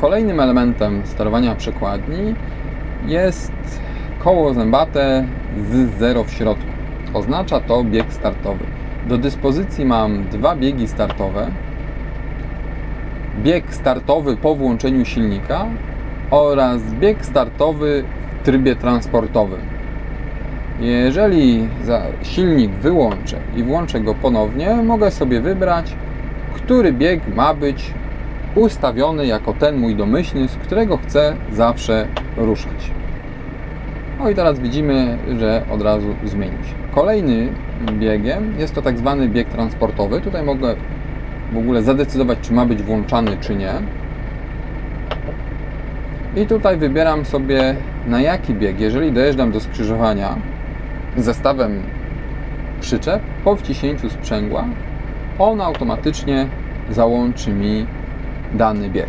Kolejnym elementem sterowania przekładni jest koło zębate z zero w środku. Oznacza to bieg startowy. Do dyspozycji mam dwa biegi startowe. Bieg startowy po włączeniu silnika oraz bieg startowy w trybie transportowym. Jeżeli silnik wyłączę i włączę go ponownie, mogę sobie wybrać, który bieg ma być ustawiony jako ten mój domyślny, z którego chcę zawsze ruszać. No i teraz widzimy, że od razu zmienił się. Kolejny biegiem jest to tak zwany bieg transportowy. Tutaj mogę w ogóle zadecydować, czy ma być włączany, czy nie. I tutaj wybieram sobie na jaki bieg, jeżeli dojeżdżam do skrzyżowania zestawem przyczep, po wciśnięciu sprzęgła on automatycznie załączy mi dany bieg.